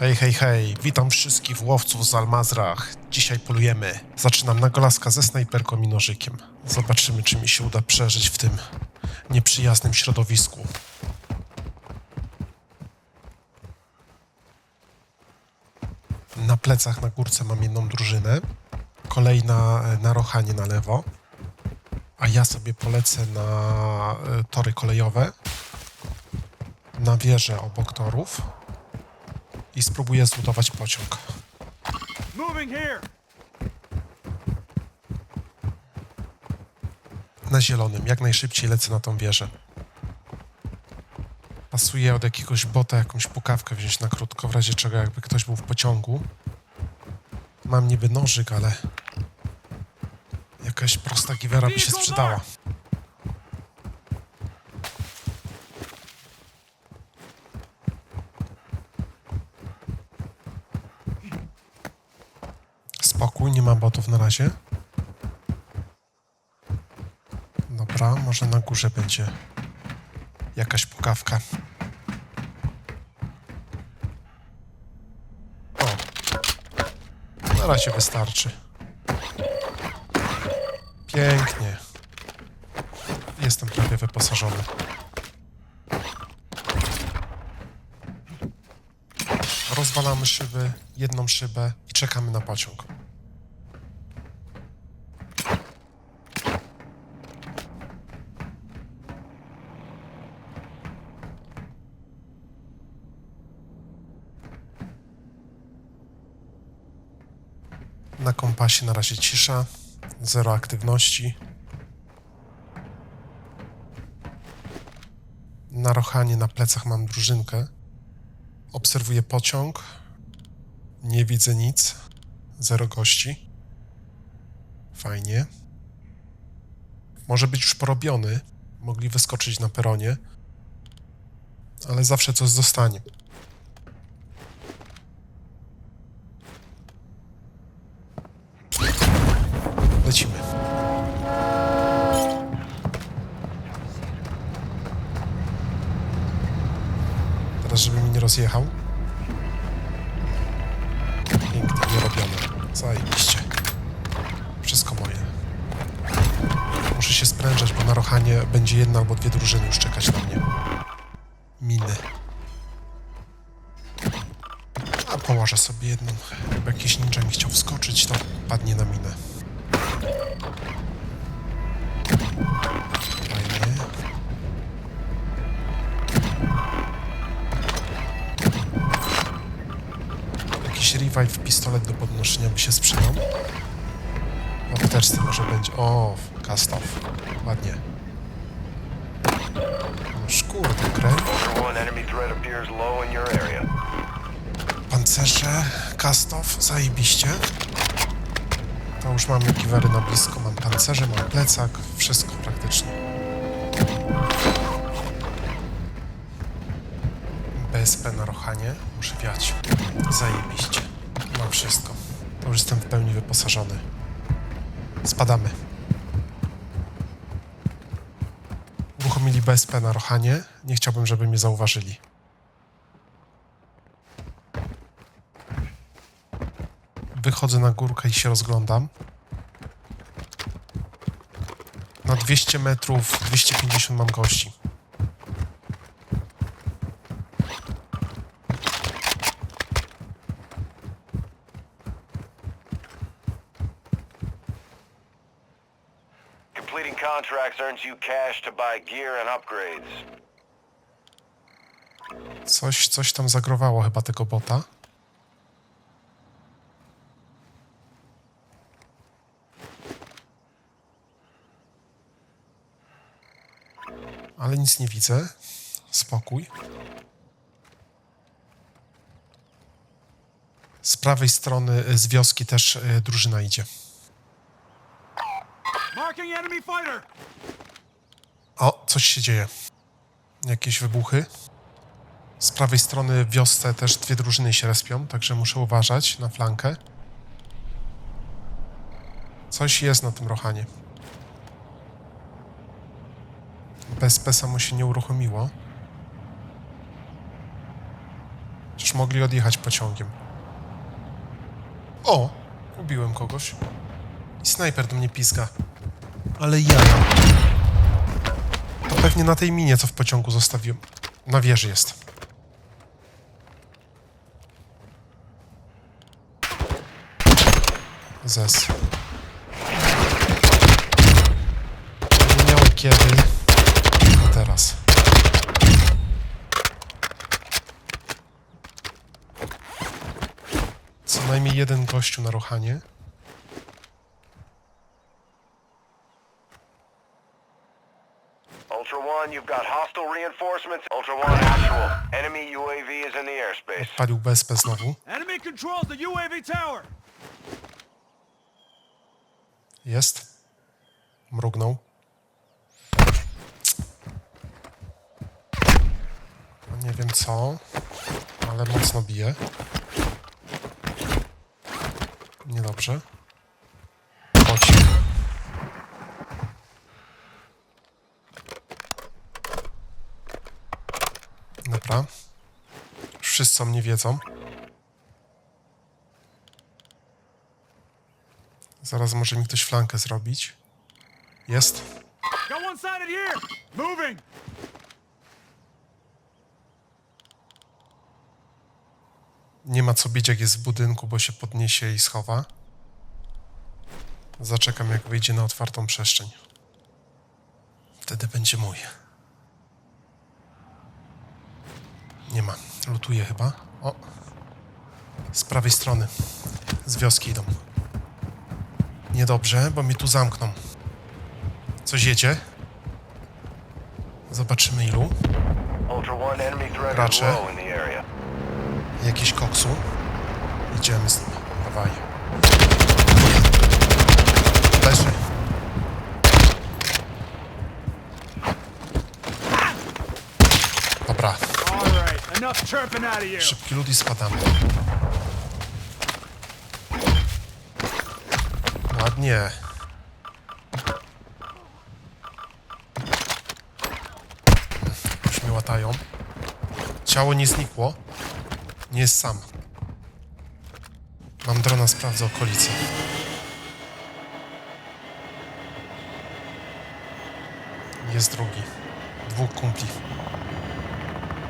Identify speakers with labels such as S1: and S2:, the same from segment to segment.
S1: Hej, hej, hej, witam wszystkich łowców z Almazrach. Dzisiaj polujemy. Zaczynam na golaska ze snajperką i nożykiem. Zobaczymy, czy mi się uda przeżyć w tym nieprzyjaznym środowisku. Na plecach na górce mam jedną drużynę, kolejna na Rochanie na lewo, a ja sobie polecę na e, tory kolejowe, na wieżę obok torów i spróbuję zlutować pociąg. Na zielonym, jak najszybciej lecę na tą wieżę. Pasuje od jakiegoś bota jakąś pukawkę wziąć na krótko, w razie czego jakby ktoś był w pociągu. Mam niby nożyk, ale jakaś prosta giwera by się sprzedała. Nie mam botów na razie. Dobra, może na górze będzie jakaś pukawka. O, na razie wystarczy. Pięknie. Jestem prawie wyposażony. Rozwalamy szyby, jedną szybę i czekamy na pociąg. Na kompasie na razie cisza, zero aktywności. Na rochanie na plecach mam drużynkę. Obserwuję pociąg. Nie widzę nic. Zero gości. Fajnie. Może być już porobiony. Mogli wyskoczyć na peronie. Ale zawsze coś zostanie. Żeby mi nie rozjechał. Pięknie, nie robione. Zajebiście. Wszystko moje. Muszę się sprężać, bo na Rochanie będzie jedna albo dwie drużyny już czekać na mnie. Miny. A położę sobie jedną. Jakby jakiś ninja mi chciał wskoczyć, to padnie na minę. Pistolet do podnoszenia by się sprzedał. W apteczce może będzie. O, off. Ładnie. No
S2: in your area.
S1: Pancerze, cast off, zajebiście. To już mamy giwery na blisko, mam pancerze, mam plecak, wszystko praktycznie. BSP na rochanie, muszę wiać. Zajebiście. Wszystko. To już jestem w pełni wyposażony. Spadamy. Uruchomili BSP na rochanie. Nie chciałbym, żeby mnie zauważyli. Wychodzę na górkę i się rozglądam. Na 200 metrów, 250 mam gości.
S2: Completing contracts earns you cash to buy gear and upgrades.
S1: Coś, coś tam zagrowało chyba tego bota. Ale nic nie widzę. Spokój. Z prawej strony y, z wioski też y, drużyna idzie. O, coś się dzieje. Jakieś wybuchy. Z prawej strony w wiosce też dwie drużyny się respią, także muszę uważać na flankę. Coś jest na tym rochanie. BSP samo się nie uruchomiło. Przecież mogli odjechać pociągiem. O! Ubiłem kogoś. I snajper do mnie pizga. Ale ja. To pewnie na tej minie, co w pociągu zostawiłem. Na wieży jest. Zes. Nie miało kiedy. A teraz. Co najmniej jeden gościu na ruchanie.
S2: Ultra One, you've got hostile reinforcements. Ultra One, actual. Enemy UAV is in the airspace.
S1: Palił BSP znowu.
S3: Enemy controls the UAV tower.
S1: Jest. Mrugnął. No Nie wiem co, ale mocno bije. Niedobrze. Chodź. Dobra. Już Wszyscy o mnie wiedzą. Zaraz może mi ktoś flankę zrobić. Jest. Nie ma co bić jak jest w budynku, bo się podniesie i schowa. Zaczekam jak wyjdzie na otwartą przestrzeń. Wtedy będzie mój. Nie ma. Lutuje chyba. O. Z prawej strony. Z wioski idą. Niedobrze, bo mnie tu zamkną. Coś jedzie. Zobaczymy ilu.
S2: Area.
S1: Jakiś koksu. Idziemy z nim. Dawaj. Leży. Dobra, szybki lud i spadamy. Ładnie. Już mnie łatają. Ciało nie znikło. Nie jest sam. Mam drona, sprawdzę okolice. Jest drugi. Dwóch kumpli.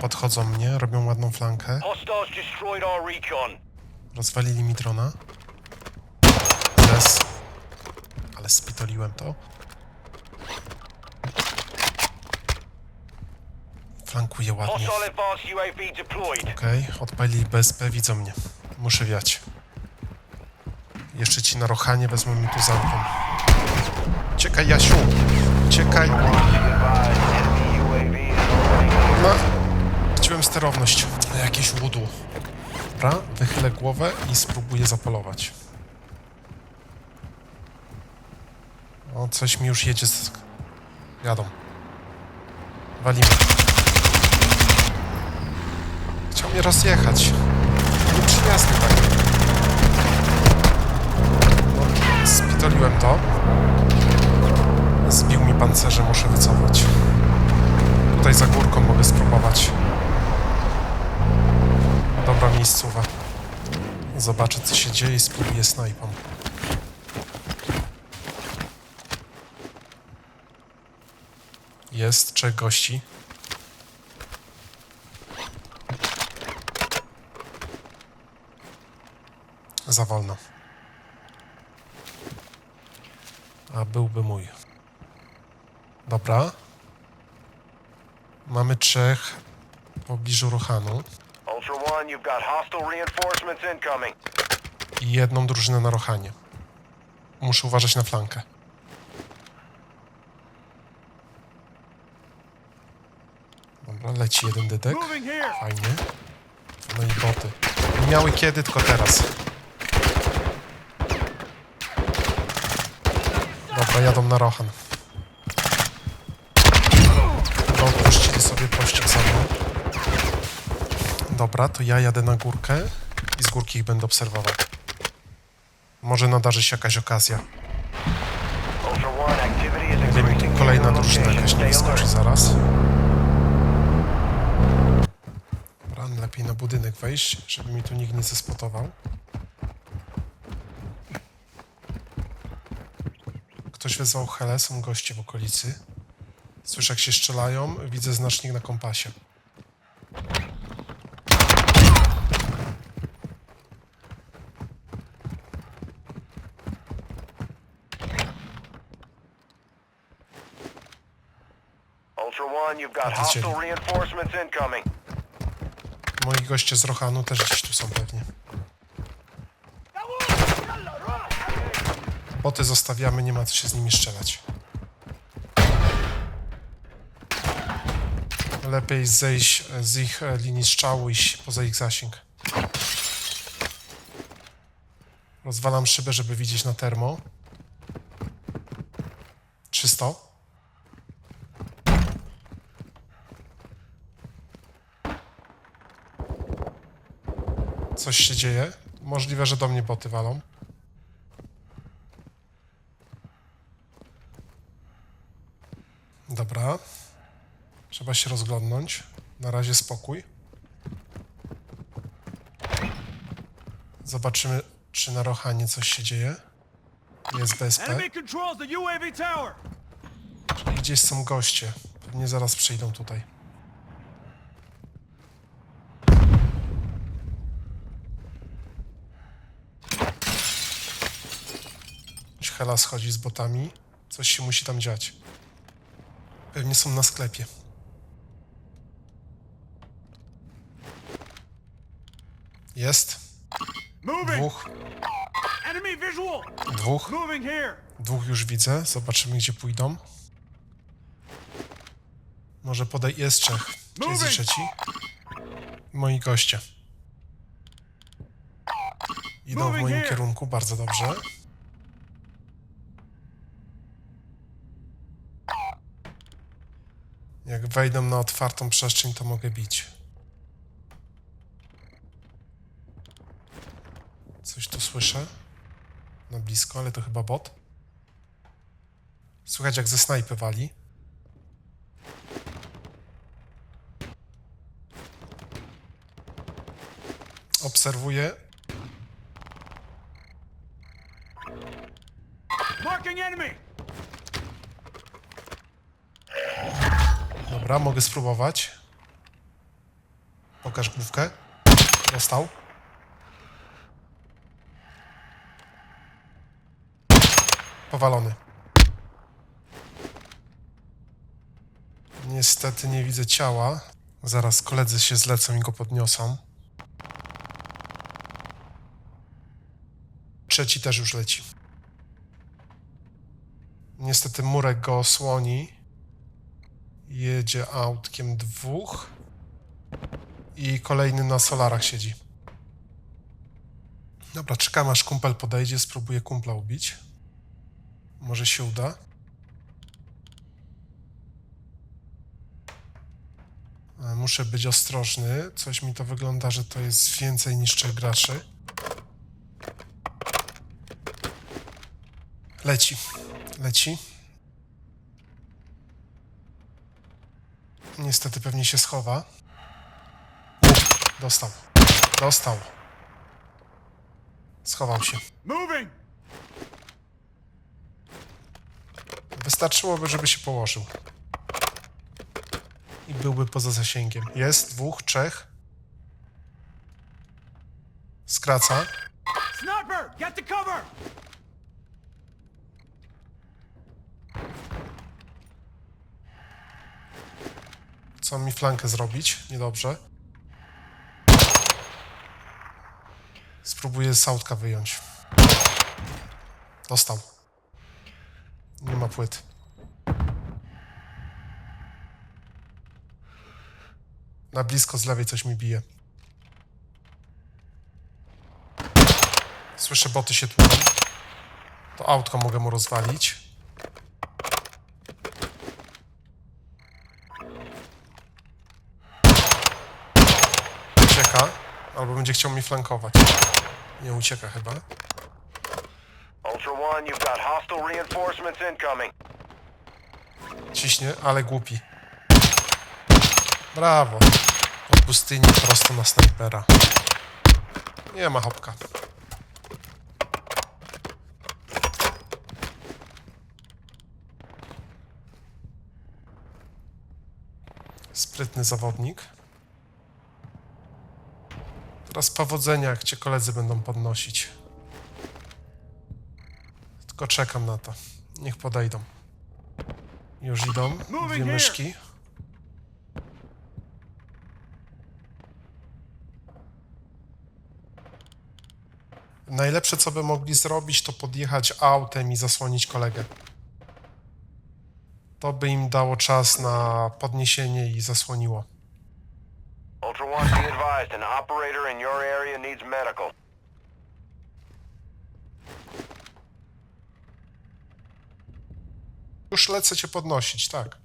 S1: Podchodzą mnie, robią ładną flankę. Rozwalili mi drona. Yes. Ale spitoliłem to. Flankuję ładnie. Okej, odpalili BSP, widzą mnie. Muszę wiać. Jeszcze ci na rochanie wezmą mi tu zamką. Ciekaj, Jasiu! Ciekaj! No, chciałem sterowność. Jakieś łudu. Dobra, wychylę głowę i spróbuję zapolować. O, coś mi już jedzie z... Jadą. Walimy. Chciał mnie rozjechać. Nieprzyjazny tak. No, spitoliłem to. Zbił mi pancerze, muszę wycofać. Tutaj za górką mogę spróbować. Dobra miejscowa. Zobaczę co się dzieje spróbuję snajpą. Jest trzech gości. Za wolno. A byłby mój. Dobra. Mamy trzech w pobliżu Rohanu
S2: Ultra One, you've got hostile reinforcements incoming.
S1: i jedną drużynę na Rohanie. Muszę uważać na flankę. Dobra, leci jeden dydek. Fajnie. No i boty. Nie miały kiedy, tylko teraz. Dobra, jadą na Rohan. No, odpuścili sobie pościg za mną. Dobra, to ja jadę na górkę i z górki ich będę obserwował. Może nadarzy się jakaś okazja. Nie wiem, kolejna drużyna jakaś nie
S2: alert.
S1: zaraz. Dobra, Lepiej na budynek wejść, żeby mi tu nikt nie zespotował. Ktoś wezwał Helę, są goście w okolicy. Słyszę jak się strzelają, widzę znacznik na kompasie.
S2: Ultra One, you've got
S1: Widzieli.
S2: hostile reinforcements incoming.
S1: Moi goście z Rohanu też gdzieś tu są pewnie. Boty zostawiamy, nie ma co się z nimi strzelać. Lepiej zejść z ich e, linii strzału i iść poza ich zasięg. Rozwalam szybę, żeby widzieć na termo. Coś się dzieje. Możliwe, że do mnie boty walą. Dobra. Trzeba się rozglądnąć. Na razie spokój. Zobaczymy, czy na Rohanie coś się dzieje. Jest BSP. Gdzieś są goście. Pewnie zaraz przyjdą tutaj. Hela schodzi z botami. Coś się musi tam dziać. Pewnie są na sklepie. Jest.
S3: Moving.
S1: Dwóch.
S3: Enemy visual.
S1: Dwóch.
S3: Moving here.
S1: Dwóch już widzę. Zobaczymy, gdzie pójdą. Może podaj... Jest trzech. Czy jest i trzeci? Moi goście. Idą w moim kierunku. Bardzo dobrze. Jak wejdą na otwartą przestrzeń, to mogę bić. Coś tu słyszę. Na blisko, ale to chyba bot. Słychać jak ze snajpy wali. Obserwuję. Dobra, mogę spróbować. Pokaż główkę. Dostał. Powalony. Niestety nie widzę ciała. Zaraz koledzy się zlecą i go podniosą. Trzeci też już leci. Niestety murek go osłoni. Jedzie autkiem dwóch. I kolejny na solarach siedzi. Dobra, czekam aż kumpel podejdzie, spróbuję kumpla ubić. Może się uda. E, Muszę być ostrożny. Coś mi to wygląda, że to jest więcej niż trzech graczy. Leci. Leci. Niestety pewnie się schowa. Dostał. Dostał. Schował się. Wystarczyłoby, żeby się położył. I byłby poza zasięgiem. Jest dwóch, trzech. Skraca.
S3: Sniper, get the cover.
S1: Co mi flankę zrobić? Niedobrze. Spróbuję z autka wyjąć. Dostał. Nie ma płyt. Na blisko z lewej coś mi bije. Słyszę boty się tłuką. To autko mogę mu rozwalić. Albo będzie chciał mi flankować. Nie ucieka chyba.
S2: Ultra One, you've got hostile reinforcements incoming.
S1: Ciśnie, ale głupi. Brawo. pustyni prosto na snajpera. Nie ma hopka. Sprytny zawodnik. Teraz powodzenia, jak cię koledzy będą podnosić. Tylko czekam na to. Niech podejdą. Już idą. Dwie myszki. Najlepsze, co by mogli zrobić, to podjechać autem i zasłonić kolegę. To by im dało czas na podniesienie i zasłoniło.
S2: Be advised, an operator in your area needs medical.
S1: Już lecę cię podnosić, tak.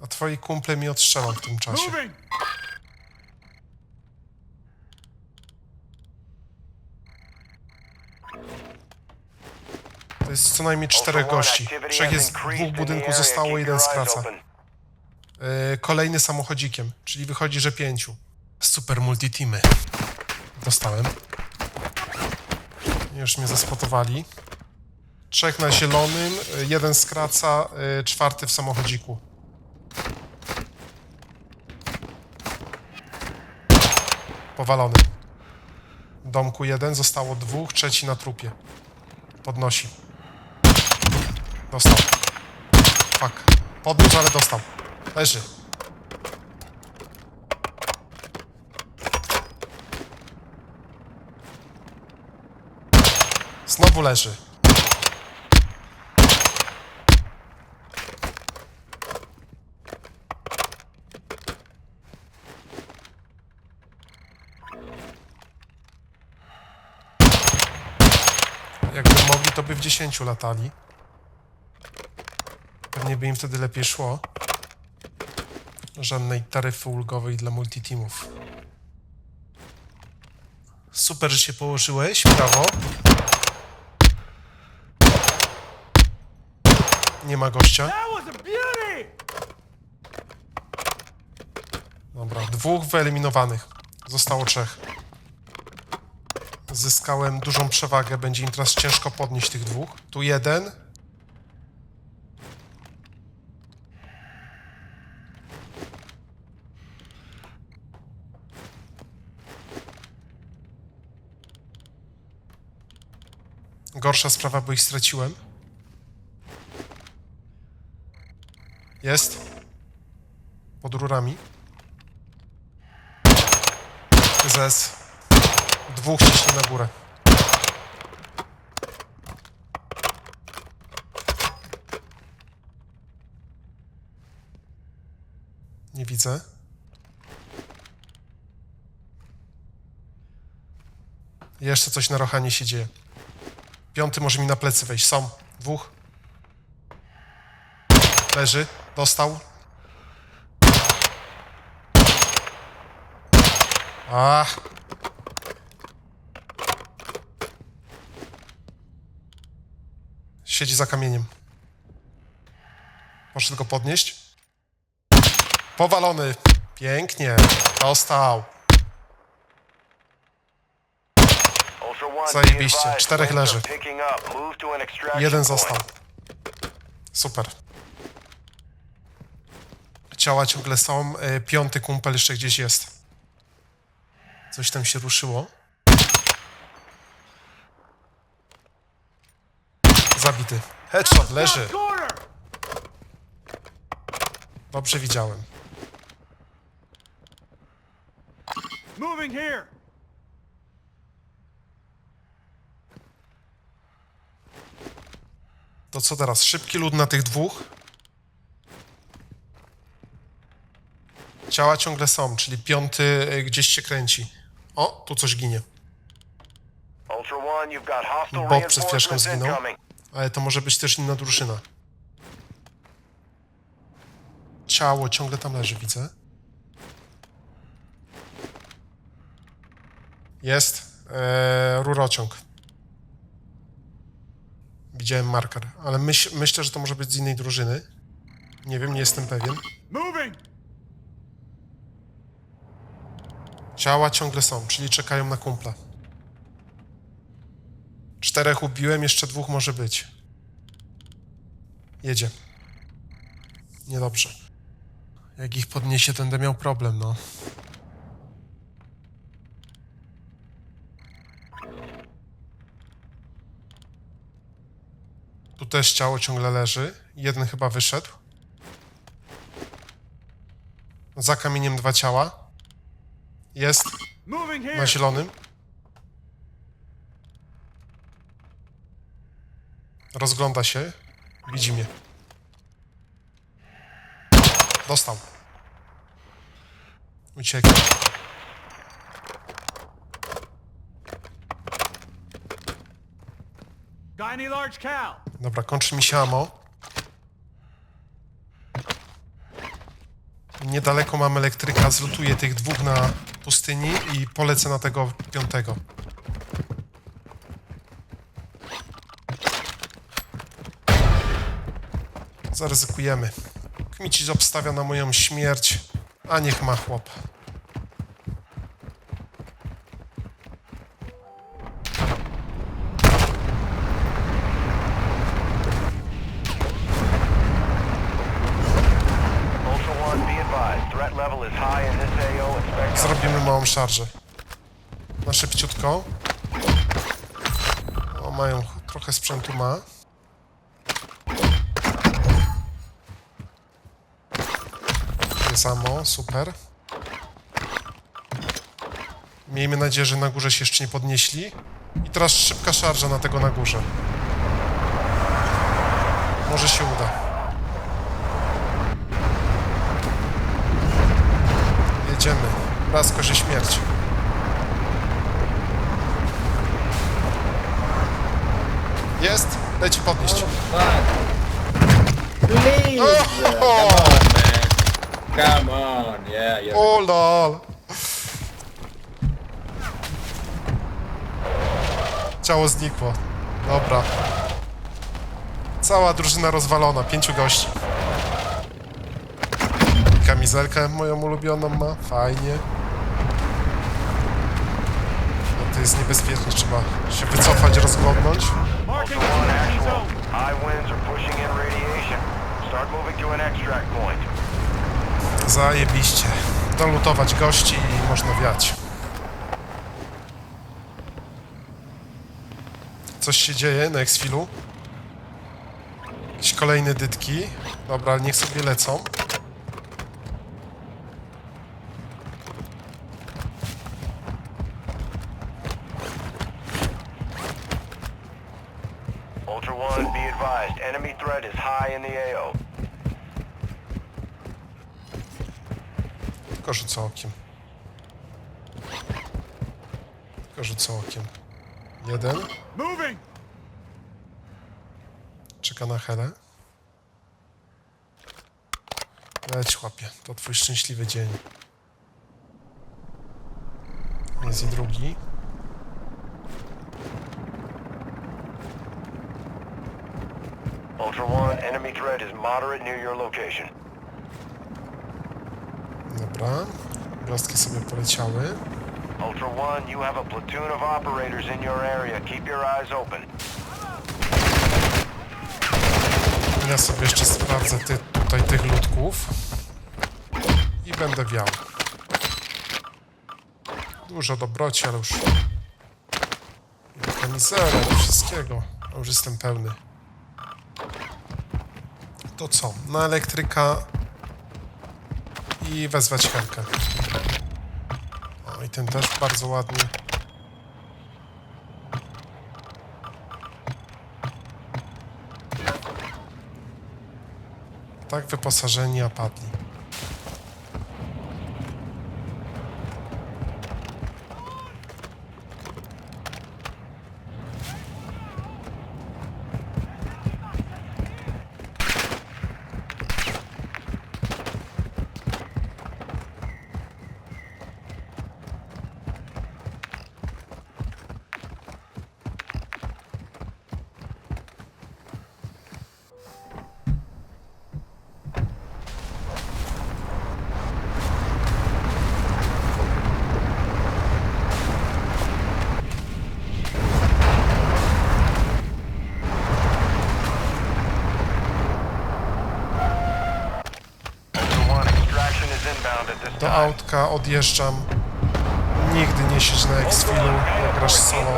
S1: A twoi kumple mi odstrzelą w tym czasie.
S3: Moving!
S1: To jest co najmniej czterech gości. Trzech jest, dwóch
S2: area.
S1: zostało, jeden skraca. Yy, kolejny samochodzikiem, czyli wychodzi, że pięciu. Super multiteamy. Dostałem. Już mnie zaspotowali. Trzech na zielonym, jeden skraca, yy, czwarty w samochodziku. Powalony. W domku jeden, zostało dwóch, trzeci na trupie. Podnosi. Dostał. Fuck. Podniósł, ale dostał. Leży. Znowu leży. Jakby mogli, to by w 10 latali. By im wtedy lepiej szło. Żadnej taryfy ulgowej dla multiteamów. Super, że się położyłeś. Brawo. Nie ma gościa. Dobra, dwóch wyeliminowanych. Zostało trzech. Zyskałem dużą przewagę. Będzie im teraz ciężko podnieść tych dwóch. Tu jeden. Gorsza sprawa, bo ich straciłem. Jest. Pod rurami. Zes. Dwóch ciśni na górę. Nie widzę. Jeszcze coś na rochanie się dzieje. Piąty może mi na plecy wejść. Są. Dwóch. Leży. Dostał. Ach. Siedzi za kamieniem. Poszedł go podnieść. Powalony. Pięknie. Dostał.
S2: Ultra One, be
S1: Zajebiście. Czterech leży. Jeden został. Super. Ciała ciągle są. y, Piąty kumpel jeszcze gdzieś jest. Coś tam się ruszyło. Zabity. Headshot, leży. Dobrze widziałem.
S3: Moving here!
S1: To co teraz? Szybki lód na tych dwóch. Ciała ciągle są, czyli piąty y, gdzieś się kręci. O, tu coś ginie. Bok przed chwileczką zginął. Ale to może być też inna drużyna. Ciało ciągle tam leży, widzę. Jest. Eee, rurociąg. Widziałem marker, ale myśl, myślę, że to może być z innej drużyny. Nie wiem, nie jestem pewien. Ciała ciągle są, czyli czekają na kumpla. Czterech ubiłem, jeszcze dwóch może być. Jedzie. Niedobrze. Jak ich podniesie, będę miał problem, no. Tu też ciało ciągle leży. Jeden chyba wyszedł. Za kamieniem dwa ciała. Jest na zielonym. Rozgląda się. Widzi mnie. Dostał. Ucieka.
S3: Got any large cal?
S1: Dobra, kończy mi się. Niedaleko mam elektryka, zlutuję tych dwóch na pustyni i polecę na tego piątego. Zaryzykujemy. Kmicic obstawia na moją śmierć, a niech ma chłop. Zrobimy małą szarżę. Na szybciutko. O, mają trochę sprzętu ma. Jest ammo, super. Miejmy nadzieję, że na górze się jeszcze nie podnieśli. I teraz szybka szarża na tego na górze. Może się uda. Raz korzy śmierć. Jest? Leci podnieść.
S4: Please!
S1: Oh!
S4: Come on, man. Come on, yeah, yeah.
S1: O lol. Ciało znikło. Dobra. Cała drużyna rozwalona, pięciu gości. Kamizelkę moją ulubioną ma, fajnie. No to jest niebezpiecznie, trzeba się wycofać, rozglądnąć. Zajebiście. Dolutować gości i można wiać. Coś się dzieje na Exfilu. Jakieś kolejne dytki. Dobra, niech sobie lecą.
S2: Ultra One, be advised. Enemy threat is high in the AO.
S1: Tylko rzucę okiem. Tylko rzucę okiem. Jeden.
S3: Moving!
S1: Czeka na Helę. Leć chłopie, to twój szczęśliwy dzień. Jest i drugi.
S2: Ultra One, enemy threat is moderate near your location.
S1: Dobra. Gwiazdki sobie poleciały.
S2: Ultra One, you have a platoon of operators in your area. Keep your eyes open.
S1: Ja sobie jeszcze sprawdzę ty, tutaj tych ludków. I będę wiał. Dużo dobroci, ale już... I wszystkiego. A już jestem pełny. To co? Na elektryka i wezwać Helkę. O, i ten też bardzo ładny. Tak wyposażeni, a Do autka odjeżdżam. Nigdy nie siedź na X-Filu, jak grasz solo.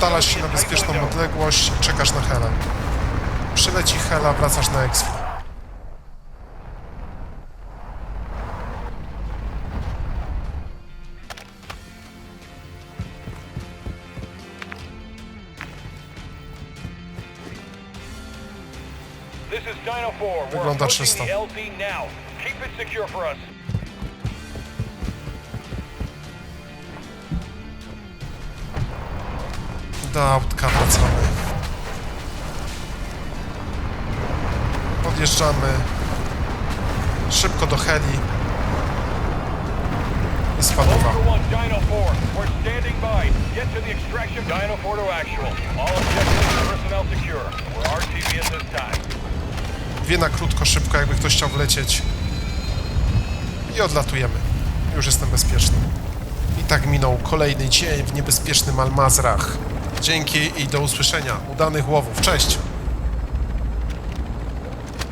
S1: Dalasz się na bezpieczną odległość, czekasz na helę. Przyleci hela, wracasz na X-Fil.
S2: For us.
S1: Do autka wracamy. Odjeżdżamy. Szybko do heli. I
S2: One, Dino 4. We're standing by. Get to the extraction. Dino 4 to actual. All objectives personnel secure. We're RTV at this time.
S1: Dwie na krótko, szybko, jakby ktoś chciał wlecieć. I odlatujemy. Już jestem bezpieczny. I tak minął kolejny dzień w niebezpiecznym Almazrach. Dzięki i do usłyszenia. Udanych łowów. Cześć!